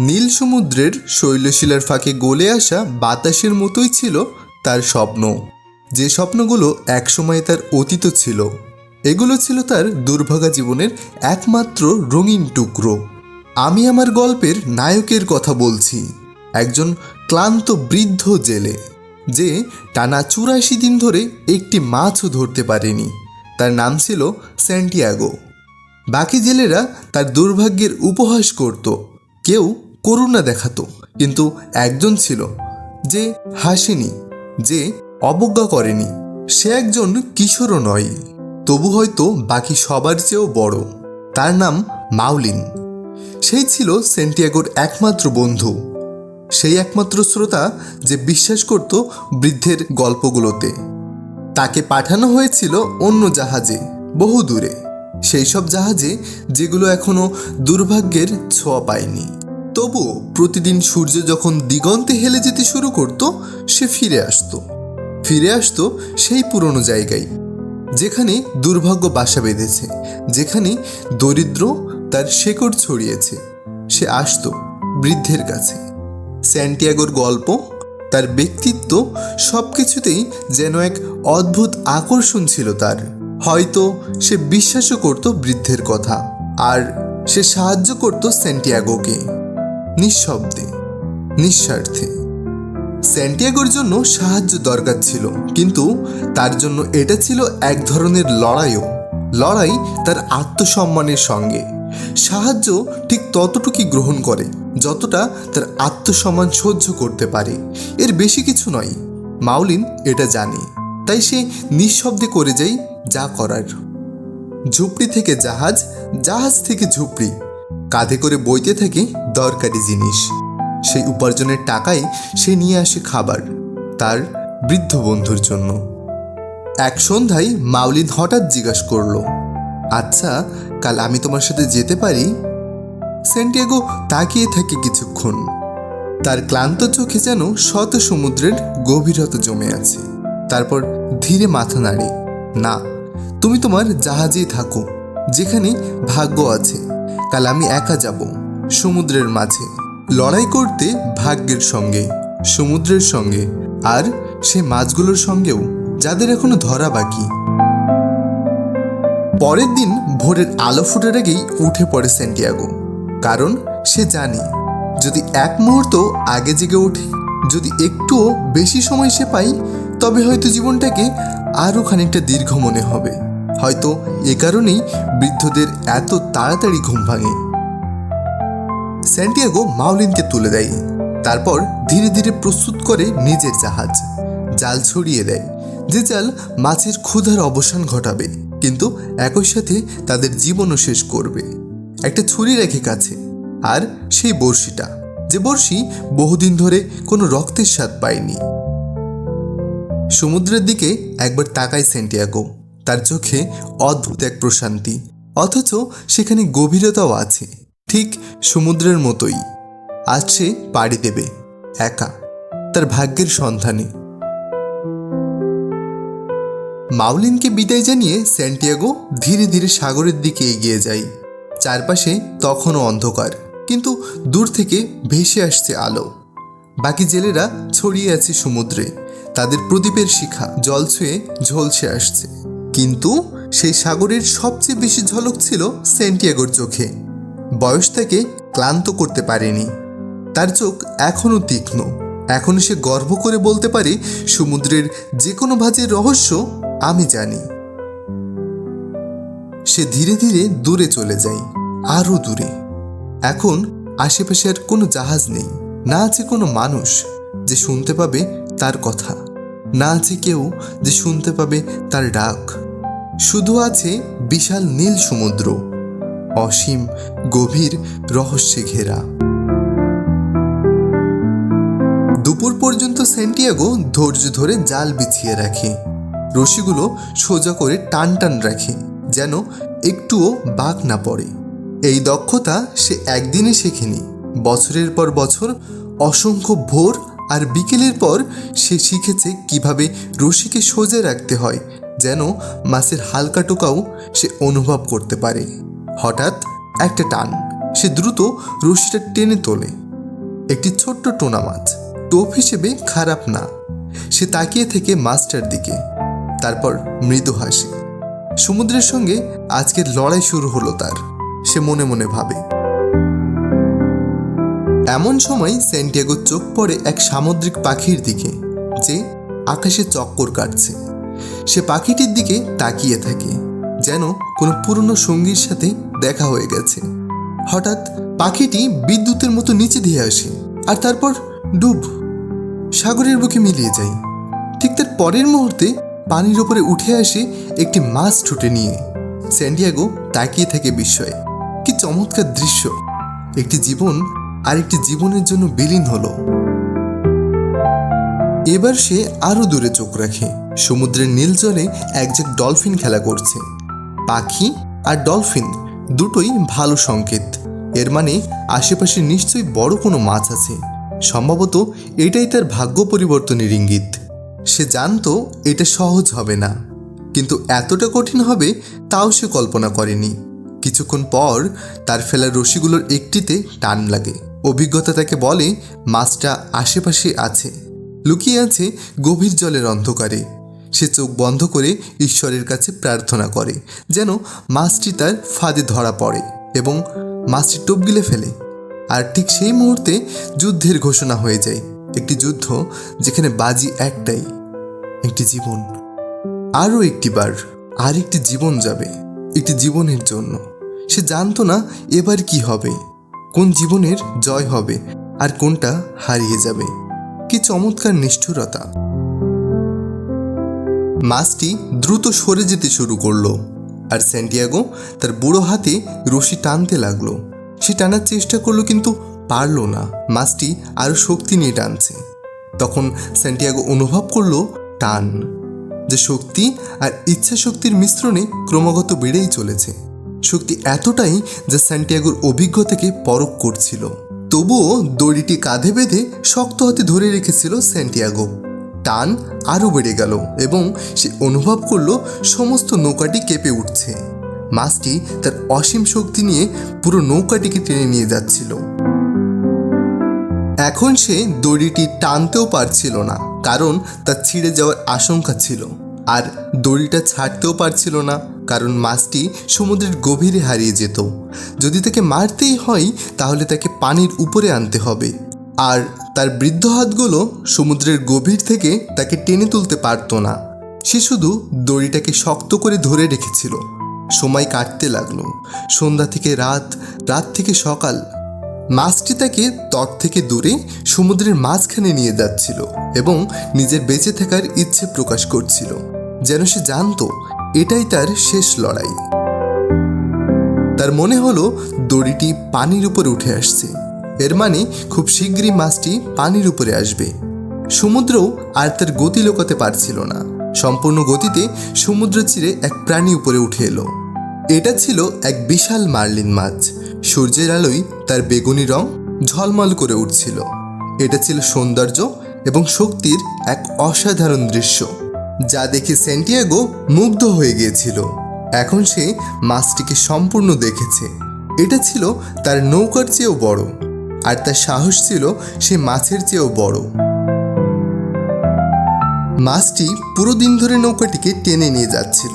নীল সমুদ্রের শৈলশিলার ফাঁকে গলে আসা বাতাসের মতোই ছিল তার স্বপ্ন। যে স্বপ্নগুলো একসময় তার অতীত ছিল, এগুলো ছিল তার দুর্ভাগা জীবনের একমাত্র রঙিন টুকরো। আমি আমার গল্পের নায়কের কথা বলছি, একজন ক্লান্ত বৃদ্ধ জেলে, যে টানা চুরাশি দিন ধরে একটি মাছও ধরতে পারেনি। তার নাম ছিল স্যান্টিয়াগো। বাকি জেলেরা তার দুর্ভাগ্যের উপহাস করত। কেউ করুণা দেখাতো। কিন্তু একজন ছিল যে হাসেনি, যে অবজ্ঞা করেনি। সে একজন কিশোরও নয়, তবু হয়তো বাকি সবার চেয়েও বড়। তার নাম মাউলিন সেই ছিল সেন্টিয়াগোর একমাত্র বন্ধু। সেই একমাত্র শ্রোতা যে বিশ্বাস করত বৃদ্ধের গল্পগুলোতে। তাকে পাঠানো হয়েছিল অন্য জাহাজে, বহু দূরে। সেই সব জাহাজে যেগুলো এখনও দুর্ভাগ্যের ছোঁয়া পায়নি। তবুও প্রতিদিন সূর্য যখন দিগন্তে হেলে যেতে শুরু করত, সে ফিরে আসতো। ফিরে আসতো সেই পুরনো জায়গায়, যেখানে দুর্ভাগ্য বাসা বেঁধেছে, যেখানে দরিদ্র তার শেকড় ছড়িয়েছে। সে আসতো বৃদ্ধের কাছে। স্যান্টিয়াগোর গল্প, তার ব্যক্তিত্ব সব কিছুতেই যেন এক অদ্ভুত আকর্ষণ ছিল তার। হয়তো সে বিশ্বাসও করত বৃদ্ধের কথা, আর সে সাহায্য করত স্যান্টিয়াগোকে। নিঃশব্দে, নিঃস্বার্থে। স্যান্টিয়াগোর জন্য সাহায্য দরকার ছিল, কিন্তু তার জন্য এটা ছিল এক ধরনের লড়াইও। লড়াই তার আত্মসম্মানের সঙ্গে। সাহায্য ঠিক ততটুকুই গ্রহণ করে, যতটা তার আত্মসম্মান সহ্য করতে পারে। এর বেশি কিছু নয় মাউলিন এটা জানে। তাই সে নিঃশব্দে করে যায় যা করার। ঝুপড়ি থেকে জাহাজ জাহাজ থেকে ঝুপড়ি। কাঁধে করে বইতে থাকে দরকারি জিনিস। সেই উপার্জনের টাকায় সে নিয়ে আসে খাবার, তার বৃদ্ধ বন্ধুর জন্য। এক সন্ধ্যায় মাউলিন হঠাৎ জিজ্ঞাসা করল আচ্ছা কাল আমি তোমার সাথে যেতে পারি? সেন্টিয়াগো তাকিয়ে থাকে কিছুক্ষণ। তার ক্লান্ত চোখে যেন শত সমুদ্রের গভীরতা জমে আছে। তারপর ধীরে মাথা নাড়ে, না, তুমি তোমার জাহাজেই থাকো, যেখানে ভাগ্য আছে। কাল আমি একা যাব সমুদ্রের মাঝে। লড়াই করতে ভাগ্যের সঙ্গে, সমুদ্রের সঙ্গে। আর সে মাছগুলোর সঙ্গেও, যাদের এখনও ধরা বাকি। পরের দিন ভোরের আলো ফুটার আগেই উঠে পড়ে সেন্টিয়াগো কারণ সে জানে, যদি এক মুহূর্ত আগে জেগে ওঠে, যদি একটুও বেশি সময় সে পাই তবে হয়তো জীবনটাকে আরও খানিকটা দীর্ঘ মনে হবে। হয়তো এ কারণেই বৃদ্ধদের এত তাড়াতাড়ি ঘুম ভাঙে। স্যান্টিয়াগো মাউলিনকে তুলে দেয়। তারপর ধীরে ধীরে প্রস্তুত করে নিজের জাহাজ, জাল ছড়িয়ে দেয়। যে জাল মাছের ক্ষুধার অবসান ঘটাবে, কিন্তু একই সাথে তাদের জীবনও শেষ করবে। একটা ছুরি রেখে কাছে, আর সেই বড়শিটা, যে বড়শি বহুদিন ধরে কোনো রক্তের স্বাদ পায়নি। সমুদ্রের দিকে একবার তাকায় সেন্টিয়াগো তার চোখে অদ্ভুত এক প্রশান্তি, অথচ সেখানে গভীরতাও আছে, ঠিক সমুদ্রের মতোই। আজ সে পাড়ি দেবে, একা, তার ভাগ্যের সন্ধানে। মাউলিনকে বিদায় জানিয়ে স্যান্টিয়াগো ধীরে ধীরে সাগরের দিকে এগিয়ে যায়। চারপাশে তখনও অন্ধকার, কিন্তু দূর থেকে ভেসে আসছে আলো। বাকি জেলেরা ছড়িয়ে আছে সমুদ্রে, তাদের প্রদীপের শিখা, জল ছুঁয়ে ঝলসে আসছে। কিন্তু সেই সাগরের সবচেয়ে বেশি ঝলক ছিল সেন্টিয়াগোর চোখে। বয়স তাকে ক্লান্ত করতে পারেনি। তার চোখ এখনও তীক্ষ্ণ। এখনও সে গর্ব করে বলতে পারে, সমুদ্রের যে কোনো ভাজের রহস্য আমি জানি। সে ধীরে ধীরে দূরে চলে যায়, আরও দূরে। এখন আশেপাশে আর কোনো জাহাজ নেই। না আছে কোনো মানুষ যে শুনতে পাবে তার কথা। না আছে কেউ যে শুনতে পাবে তার ডাক। শুধু আছে বিশাল নীল সমুদ্র, অসীম গভীর রহস্যে ঘেরা। দুপুর পর্যন্ত সেন্টিয়াগো ধৈর্য ধরে জাল বিছিয়ে রাখে, রশিগুলো সোজা করে টান টান রাখে, যেন একটুও বাঘ না পড়ে। এই দক্ষতা সে একদিনে শেখেনি, বছরের পর বছর অসংখ্য ভোর আর বিকেলের পর সে শিখেছে কীভাবে রশিকে সোজা রাখতে হয় যেন মাছের হালকা টোকাও সে অনুভব করতে পারে। হঠাৎ একটা টান, সে দ্রুত রশিটা টেনে তোলে। একটি ছোট্ট টোনা মাছ টোপ হিসেবে খারাপ না। সে তাকিয়ে থেকে মাছটার দিকে। তারপর মৃদু হাসে। সমুদ্রের সঙ্গে আজকের লড়াই শুরু হলো তার, সে মনে মনে ভাবে। এমন সময় সেন্টিয়াগো চোখ পড়ে এক সামুদ্রিক পাখির দিকে, যে আকাশে চক্কর কাটছে। সে পাখিটির দিকে তাকিয়ে থাকে, যেন কোনো পুরনো সঙ্গীর সাথে দেখা হয়ে গেছে। হঠাৎ পাখিটি বিদ্যুতের মতো নিচে দিয়ে আসে আর তারপর ডুব, সাগরের বুকে মিলিয়ে যায়। ঠিক তার পরের মুহূর্তে পানির ওপরে উঠে আসে একটি মাছ ছুটে নিয়ে। স্যান্ডিয়াগো তাকিয়ে থাকে বিস্ময়ে। কি চমৎকার দৃশ্য! একটি জীবন আর একটি জীবনের জন্য বিলীন হলো। এবার সে আরও দূরে চোখ রাখে। সমুদ্রের নীল জলে একঝাঁক ডলফিন খেলা করছে। পাখি আর ডলফিন দুটোই ভালো সংকেত। এর মানে আশেপাশে নিশ্চয়ই বড় কোনো মাছ আছে। সম্ভবত এটাই তার ভাগ্য পরিবর্তনের ইঙ্গিত। সে জানতো এটা সহজ হবে না। কিন্তু এতটা কঠিন হবে তাও সে কল্পনা করেনি। কিছুক্ষণ পর তার ফেলা রশিগুলোর একটিতে টান লাগে। অভিজ্ঞতা তাকে বলে, মাছটা আশেপাশে আছে। লুকিয়ে আছে গভীর জলের অন্ধকারে। সে চোখ বন্ধ করে ঈশ্বরের কাছে প্রার্থনা করে, যেন মাছটি তার ফাঁদে ধরা পড়ে এবং মাছটি টোপ গিলে ফেলে। আর ঠিক সেই মুহূর্তে যুদ্ধের ঘোষণা হয়ে যায়, একটি যুদ্ধ যেখানে বাজি একটাই, একটি জীবন। আরও একটি বার, আর একটি জীবন যাবে, একটি জীবনের জন্য। সে জানতো না এবার কি হবে, কোন জীবনের জয় হবে, আর কোনটা হারিয়ে যাবে। কি চমৎকার নিষ্ঠুরতা। মাছটি দ্রুত সরে যেতে শুরু করল আর স্যান্টিয়াগো তার বুড়ো হাতে রশি টানতে লাগল। সে টানার চেষ্টা করল কিন্তু পারল না। মাছটি আরও শক্তি নিয়ে টানছে। তখন স্যান্টিয়াগো অনুভব করল টান, যে শক্তি আর ইচ্ছা শক্তির মিশ্রণে ক্রমাগত বেড়েই চলেছে। শক্তি এতটাই যে স্যান্টিয়াগোর অভিজ্ঞতাকে পরখ করছিল। তবুও দড়িটি কাঁধে বেঁধে শক্ত হাতে ধরে রেখেছিল স্যান্টিয়াগো। টান আরও বেড়ে গেল এবং সে অনুভব করল সমস্ত নৌকাটি কেঁপে উঠছে। মাছটি তার অসীম শক্তি নিয়ে পুরো নৌকাটিকে টেনে নিয়ে যাচ্ছিল। এখন সে দড়িটি টানতেও পারছিল না, কারণ তার ছিঁড়ে যাওয়ার আশঙ্কা ছিল, আর দড়িটা ছাড়তেও পারছিল না। কারণ মাছটি সমুদ্রের গভীরে হারিয়ে যেত। যদি তাকে মারতেই হয়, তাহলে তাকে পানির উপরে আনতে হবে। আর তার বৃদ্ধ হাতগুলো সমুদ্রের গভীর থেকে তাকে টেনে তুলতে পারতো না। সে শুধু দড়িটাকে শক্ত করে ধরে রেখেছিল। সময় কাটতে লাগল। সন্ধ্যা থেকে রাত রাত থেকে সকাল। মাছটি তাকে তট থেকে দূরে সমুদ্রের মাঝখানে নিয়ে যাচ্ছিল এবং নিজের বেঁচে থাকার ইচ্ছে প্রকাশ করছিল। যেন সে জানতো এটাই তার শেষ লড়াই। তার মনে হলো দড়িটি পানির উপরে উঠে আসছে। এর মানে খুব শীঘ্রই মাছটি পানির উপরে আসবে। সমুদ্রও আর তার গতি লোকাতে পারছিল না। সম্পূর্ণ গতিতে সমুদ্র চিরে এক প্রাণী উপরে উঠে এলো। এটা ছিল এক বিশাল মার্লিন মাছ। সূর্যের আলোয় তার বেগুনি রং ঝলমল করে উঠছিল। এটা ছিল সৌন্দর্য এবং শক্তির এক অসাধারণ দৃশ্য। যা দেখে সেন্টিয়াগো মুগ্ধ হয়ে গিয়েছিল। এখন সে মাছটিকে সম্পূর্ণ দেখেছে। এটা ছিল তার নৌকার চেয়েও বড়, আর তার সাহস ছিল সে মাছের চেয়েও বড়। মাছটি পুরো দিন ধরে নৌকাটিকে টেনে নিয়ে যাচ্ছিল।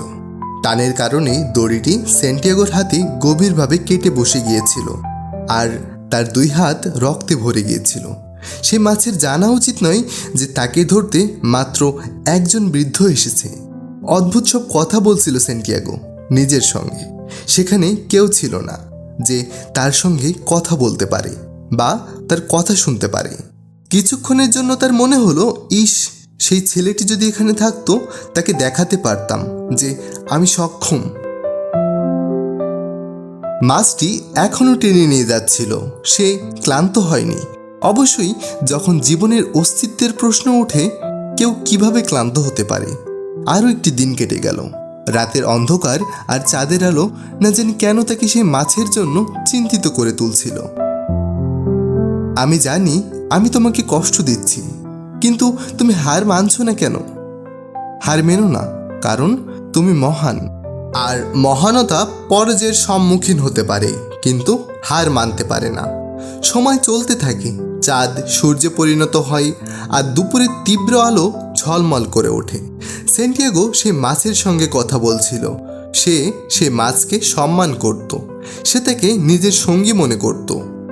টানের কারণে দড়িটি সেন্টিয়াগোর হাতে গভীরভাবে কেটে বসে গিয়েছিল, আর তার দুই হাত রক্তে ভরে গিয়েছিল। সে মাছের জানা উচিত নয় যে তাকে ধরতে মাত্র একজন বৃদ্ধ এসেছে। অদ্ভুত সব কথা বলছিল সেন্টিয়াগো নিজের সঙ্গে। সেখানে কেউ ছিল না যে তার সঙ্গে কথা বলতে পারে বা তার কথা শুনতে পারে। কিছুক্ষণের জন্য তার মনে হলো, ইস, সেই ছেলেটি যদি এখানে থাকতো, তাকে দেখাতে পারতাম যে আমি সক্ষম। মাছটি এখনও টেনে নিয়ে যাচ্ছিল। সে ক্লান্ত হয়নি। অবশ্যই যখন জীবনের অস্তিত্বের প্রশ্ন ওঠে, কেউ কীভাবে ক্লান্ত হতে পারে? আরও একটি দিন কেটে গেল। রাতের অন্ধকার আর চাঁদের আলো না জানি কেন তাকে সেই মাছের জন্য চিন্তিত করে তুলছিল। আমি জানি আমি তোমাকে কষ্ট দিচ্ছি, কিন্তু তুমি হার মানছ না কেন? হার মেনো না, কারণ তুমি মহান। আর মহানতা পরাজয়ের সম্মুখীন হতে পারে, কিন্তু হার মানতে পারে না। সময় চলতে থাকে চাঁদ সূর্যে পরিণত হয় আর দুপুরে তীব্র আলো ঝলমল করে ওঠে। সেন্টিয়াগো সে মাছের সঙ্গে কথা বলছিল। সে সে মাছকে সম্মান করত। সে তাকে নিজের সঙ্গী মনে করত।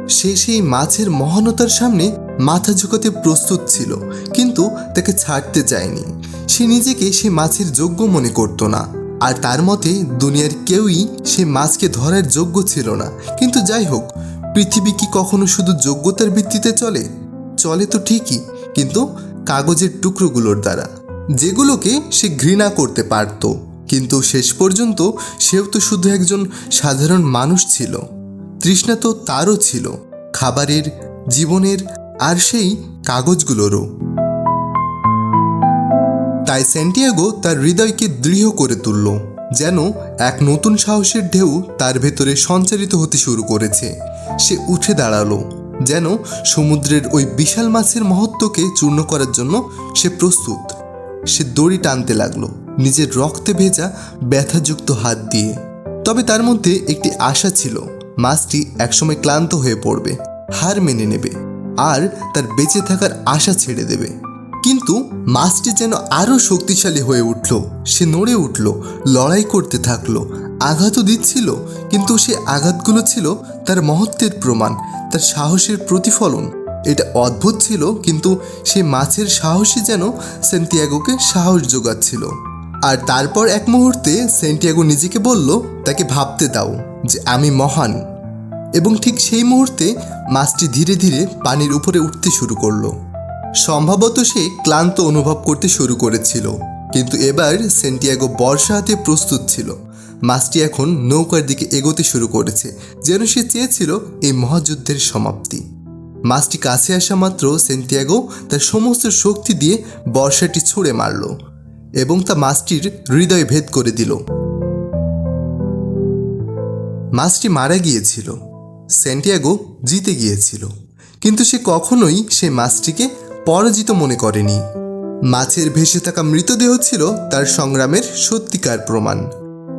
সে সেই মাছের মহানতার সামনে মাথা ঝুঁকাতে প্রস্তুত ছিল, কিন্তু তাকে ছাড়তে চায়নি। সে নিজেকে সে মাছের যোগ্য মনে করতো না। আর তার মতে দুনিয়ার কেউই সে মাছকে ধরার যোগ্য ছিল না। কিন্তু যাই হোক পৃথিবী কি কখনো শুধু যোগ্যতার ভিত্তিতে চলে? চলে তো ঠিকই, কিন্তু কাগজের টুকরোগুলোর দ্বারা। যেগুলোকে সে ঘৃণা করতে পারত, কিন্তু শেষ পর্যন্ত সেও তো শুধু একজন সাধারণ মানুষ ছিল। তৃষ্ণা তো তারও ছিল, খাবারের, জীবনের, আর সেই কাগজগুলোরও। তাই স্যান্টিয়াগো তার হৃদয়কে দৃঢ় করে তুলল, যেন এক নতুন সাহসের ঢেউ তার ভেতরে সঞ্চারিত হতে শুরু করেছে। সে উঠে দাঁড়াল। যেন সমুদ্রের ওই বিশাল মাছের মহত্বকে চূর্ণ করার জন্য সে প্রস্তুত। সে দড়ি টানতে লাগল, নিজের রক্তে ভেজা ব্যথাযুক্ত হাত দিয়ে। তবে তার মধ্যে একটি আশা ছিল, মাছটি একসময় ক্লান্ত হয়ে পড়বে, হার মেনে নেবে, আর তার বেঁচে থাকার আশা ছেড়ে দেবে। কিন্তু মাছটি যেন আরও শক্তিশালী হয়ে উঠল, সে নড়ে উঠল, লড়াই করতে থাকল আঘাতও দিচ্ছিল, কিন্তু সে আঘাতগুলো ছিল তার মহত্বের প্রমাণ, তার সাহসের প্রতিফলন। এটা অদ্ভুত ছিল, কিন্তু সে মাছের সাহসই যেন সেন্টিয়াগোকে সাহস যোগাচ্ছিল। আর তারপর এক মুহূর্তে সেন্টিয়াগো নিজেকে বলল, তাকে ভাবতে দাও যে আমি মহান। এবং ঠিক সেই মুহূর্তে মাছটি ধীরে ধীরে পানির উপরে উঠতে শুরু করল। সম্ভবত সে ক্লান্ত অনুভব করতে শুরু করেছিল, কিন্তু এবার সেন্টিয়াগো বর্ষা হাতে প্রস্তুত ছিল। মাছটি এখন নৌকার দিকে এগোতে শুরু করেছে, যেন সে চেয়েছিল এই মহাযুদ্ধের সমাপ্তি। মাছটি কাছে আসা মাত্র সেন্টিয়াগো তার সমস্ত শক্তি দিয়ে বর্ষাটি ছুঁড়ে মারল এবং তা মাছটির হৃদয় ভেদ করে দিল। মাছটি মারা গিয়েছিল সেন্টিয়াগো জিতে গিয়েছিল, কিন্তু সে কখনোই সে মাছটিকে পরাজিত মনে করেনি। মাছের ভেসে থাকা মৃতদেহ ছিল তার সংগ্রামের সত্যিকার প্রমাণ।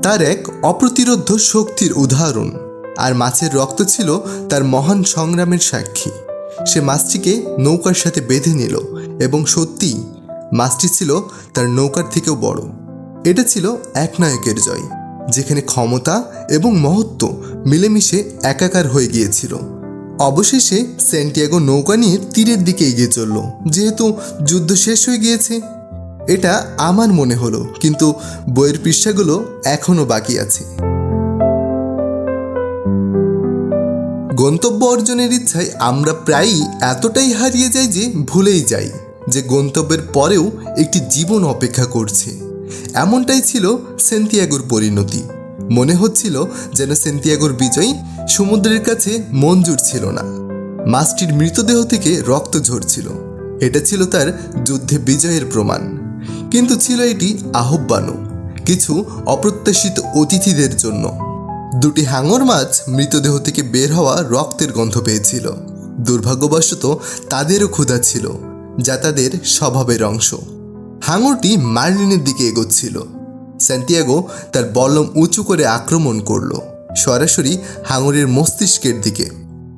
তার এক অপ্রতিরোধ্য শক্তির উদাহরণ। আর মাছের রক্ত ছিল তার মহান সংগ্রামের সাক্ষী। সে মাছটিকে নৌকার সাথে বেঁধে নিল এবং সত্যিই মাছটি ছিল তার নৌকার থেকেও বড়। এটা ছিল এক নায়কের জয়, যেখানে ক্ষমতা এবং মহত্ব মিলেমিশে একাকার হয়ে গিয়েছিল। অবশেষে সেন্টিয়াগো নৌকা নিয়ে তীরের দিকে এগিয়ে চলল, যেহেতু যুদ্ধ শেষ হয়ে গিয়েছে। এটা আমার মনে হলো, কিন্তু বইয়ের পৃষ্ঠাগুলো এখনও বাকি আছে। গন্তব্য অর্জনের ইচ্ছায় আমরা প্রায়ই এতটাই হারিয়ে যাই যে ভুলেই যাই, যে গন্তব্যের পরেও একটি জীবন অপেক্ষা করছে। এমনটাই ছিল সেন্তিয়াগোর পরিণতি। মনে হচ্ছিল যেন সেন্তিয়াগোর বিজয় সমুদ্রের কাছে মঞ্জুর ছিল না। মাছটির মৃতদেহ থেকে রক্ত ঝরছিল। এটা ছিল তার যুদ্ধে বিজয়ের প্রমাণ। কিন্তু ছিল এটি আহ্বানও, কিছু অপ্রত্যাশিত অতিথিদের জন্য। দুটি হাঙর মাছ মৃতদেহ থেকে বের হওয়া রক্তের গন্ধ পেয়েছিল। দুর্ভাগ্যবশত তাদেরও ক্ষুধা ছিল, যা তাদের স্বভাবের অংশ। হাঙরটি মার্লিনের দিকে এগোচ্ছিল। স্যান্টিয়াগো তার বল্লম উঁচু করে আক্রমণ করল, সরাসরি হাঙরের মস্তিষ্কের দিকে।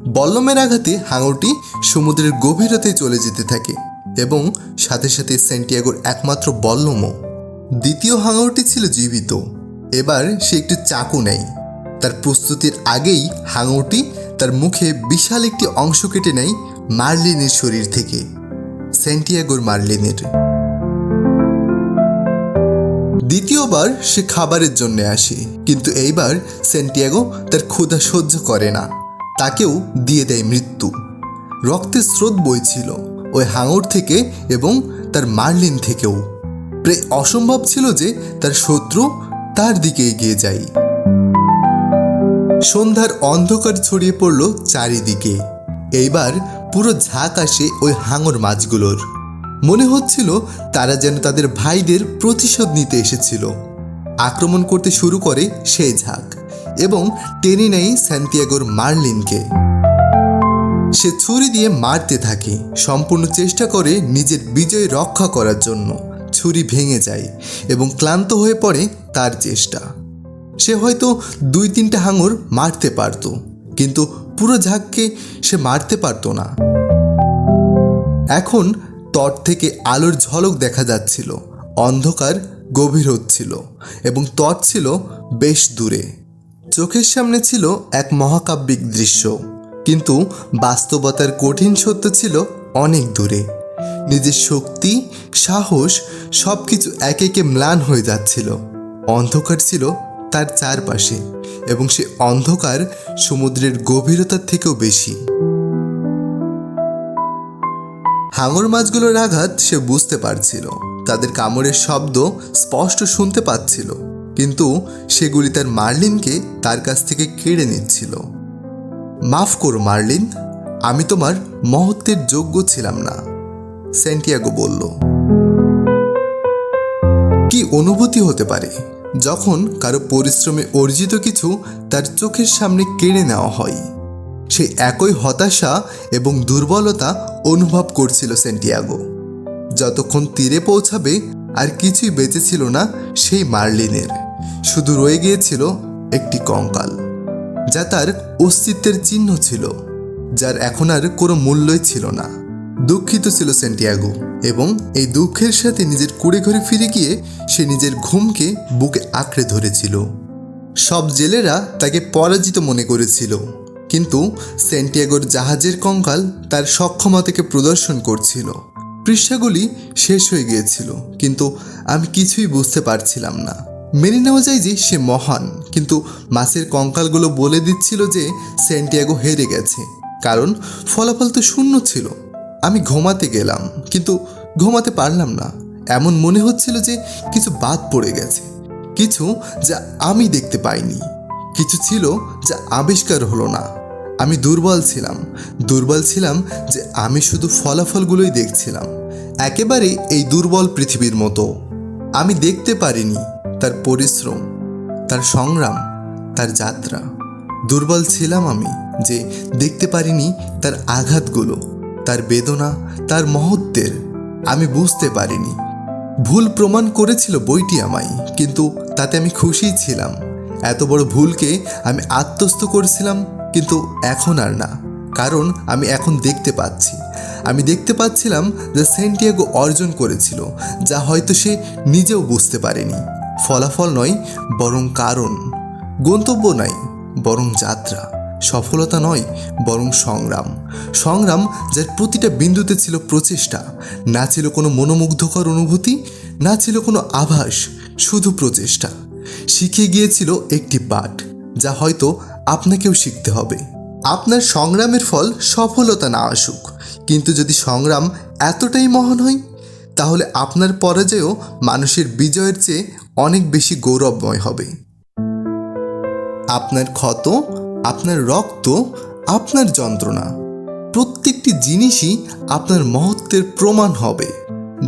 বল্লমের আঘাতে হাঙরটি সমুদ্রের গভীরতায় চলে যেতে থাকে। এবং সাথে সাথে সেন্টিয়াগোর একমাত্র বল্লমও। দ্বিতীয় হাঙরটি ছিল জীবিত। এবার সে একটি চাকু নেয় তার প্রস্তুতির আগেই হাঙরটি তার মুখে বিশাল একটি অংশ কেটে নেয় মার্লিনের শরীর থেকে। সেন্টিয়াগোর মার্লিনের। দ্বিতীয়বার সে খাবারের জন্য আসে, কিন্তু এইবার সেন্টিয়াগো তার ক্ষুধা সহ্য করে না। তাকেও দিয়ে দেয় মৃত্যু। রক্তের স্রোত বইছিল। ওই হাঙর থেকে এবং তার মার্লিন থেকেও। প্রায় অসম্ভব ছিল যে তার শত্রু তার দিকে এগিয়ে যায়। সন্ধ্যার অন্ধকার ছড়িয়ে পড়ল চারিদিকে। এইবার পুরো ঝাঁক আসে ওই হাঙর মাছগুলোর। মনে হচ্ছিল তারা যেন তাদের ভাইদের প্রতিশোধ নিতে এসেছিল। আক্রমণ করতে শুরু করে সেই ঝাঁক এবং টেনে নেয় স্যান্তিয়াগোর মার্লিনকে। সে ছুরি দিয়ে মারতে থাকে। সম্পূর্ণ চেষ্টা করে নিজের বিজয় রক্ষা করার জন্য। ছুরি ভেঙে যায় এবং ক্লান্ত হয়ে পড়ে তার চেষ্টা। সে হয়তো দুই তিনটা হাঙর মারতে পারত, কিন্তু পুরো ঝাঁককে সে মারতে পারতো না। এখন তট থেকে আলোর ঝলক দেখা যাচ্ছিল, অন্ধকার গভীর হচ্ছিল এবং তট ছিল বেশ দূরে। চোখের সামনে ছিল এক মহাকাব্যিক দৃশ্য। কিন্তু বাস্তবতার কঠিন সত্য ছিল অনেক দূরে। নিজের শক্তি, সাহস সব কিছু একে একে ম্লান হয়ে যাচ্ছিল। অন্ধকার ছিল তার চারপাশে এবং সে অন্ধকার সমুদ্রের গভীরতার থেকেও বেশি। হাঙর মাছগুলোর আঘাত সে বুঝতে পারছিল। তাদের কামড়ের শব্দ স্পষ্ট শুনতে পাচ্ছিল। কিন্তু সেগুলি তার মার্লিনকে তার কাছ থেকে কেড়ে নিচ্ছিল। মাফ করো, মার্লিন। আমি তোমার মহত্বের যোগ্য ছিলাম না সেন্টিয়াগো বলল। কি অনুভূতি হতে পারে যখন কারও পরিশ্রমে অর্জিত কিছু তার চোখের সামনে কেড়ে নেওয়া হয়? সেই একই হতাশা এবং দুর্বলতা অনুভব করছিল সেন্টিয়াগো যতক্ষণ তীরে পৌঁছাবে আর কিছুই বেঁচে ছিল না সেই মার্লিনের। শুধু রয়ে গিয়েছিল একটি কঙ্কাল। যা তার অস্তিত্বের চিহ্ন ছিল, যার এখন আর কোনো মূল্যই ছিল না। দুঃখিত ছিল সেন্টিয়াগো, এবং এই দুঃখের সাথে নিজের কুড়ে ঘরে ফিরে গিয়ে সে নিজের ঘুমকে বুকে আঁকড়ে ধরেছিল। সব জেলেরা তাকে পরাজিত মনে করেছিল, কিন্তু সেন্টিয়াগোর জাহাজের কঙ্কাল তার সক্ষমতাকে প্রদর্শন করছিল। পৃষ্ঠাগুলি শেষ হয়ে গিয়েছিল, কিন্তু আমি কিছুই বুঝতে পারছিলাম না। মেনে নেওয়া যায় যে সে মহান, কিন্তু মাছের কঙ্কালগুলো বলে দিচ্ছিল যে সেন্টিয়াগো হেরে গেছে। কারণ ফলাফল তো শূন্য ছিল। আমি ঘুমাতে গেলাম, কিন্তু ঘুমাতে পারলাম না। এমন মনে হচ্ছিল যে কিছু বাদ পড়ে গেছে। কিছু যা আমি দেখতে পাইনি। কিছু ছিল যা আবিষ্কার হলো না। আমি দুর্বল ছিলাম। দুর্বল ছিলাম যে আমি শুধু ফলাফলগুলোই দেখছিলাম। একেবারে এই দুর্বল পৃথিবীর মতো। আমি দেখতে পারিনি তার পরিশ্রম, তার সংগ্রাম, তার যাত্রা। দুর্বল ছিলাম আমি যে দেখতে পারিনি তার আঘাতগুলো, তার বেদনা, তার মহত্বের। আমি বুঝতে পারিনি। ভুল প্রমাণ করেছিল বইটি আমায়, কিন্তু তাতে আমি খুশি ছিলাম। এত বড় ভুলকে আমি আত্মস্থ করেছিলাম, কিন্তু এখন আর না, কারণ আমি এখন দেখতে পাচ্ছি। আমি দেখতে পাচ্ছিলাম যে সেন্টিয়াগো অর্জন করেছিল, যা হয়তো সে নিজেও বুঝতে পারেনি। ফলাফল নয়, বরং কারণ। গন্তব্য নাই, বরং যাত্রা। সফলতা নয়, বরং সংগ্রাম। সংগ্রাম, যার প্রতিটা বিন্দুতে ছিল প্রচেষ্টা। না ছিল কোনো মনোমুগ্ধকর অনুভূতি, না ছিল কোনো আভাস, শুধু প্রচেষ্টা। শিখে গিয়েছিল একটি পাঠ, যা হয়তো আপনাকেও শিখতে হবে। আপনার সংগ্রামের ফল সফলতা না আসুক। কিন্তু যদি সংগ্রাম এতটাই মহান হয়, তাহলে আপনার পরাজয়ও মানুষের বিজয়ের চেয়ে অনেক বেশি গৌরবময় হবে। আপনার ক্ষত, আপনার রক্ত, আপনার যন্ত্রণা, প্রত্যেকটি জিনিসই আপনার মহত্বের প্রমাণ হবে,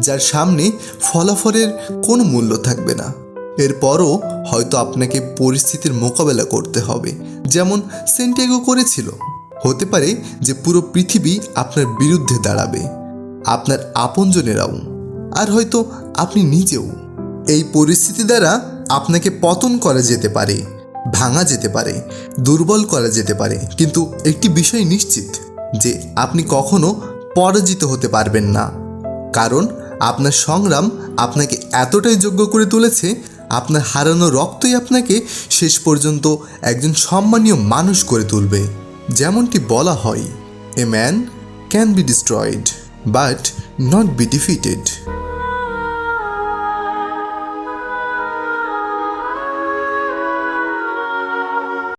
যার সামনে ফলাফলের কোনো মূল্য থাকবে না। এরপরও হয়তো আপনাকে পরিস্থিতির মোকাবেলা করতে হবে, যেমন সেন্টিয়াগো করেছিল। হতে পারে যে পুরো পৃথিবী আপনার বিরুদ্ধে দাঁড়াবে, আপনার আপনজনেরাও, আর হয়তো আপনি নিজেও। এই পরিস্থিতি দ্বারা আপনাকে পতন করা যেতে পারে, ভাঙা যেতে পারে, দুর্বল করা যেতে পারে। কিন্তু একটি বিষয় নিশ্চিত, যে আপনি কখনো পরাজিত হতে পারবেন না। কারণ আপনার সংগ্রাম আপনাকে এতটাই যোগ্য করে তুলেছে, আপনার হারানো রক্তই আপনাকে শেষ পর্যন্ত একজন সম্মানীয় মানুষ করে তুলবে। যেমনটি বলা হয় a man can be destroyed but not be defeated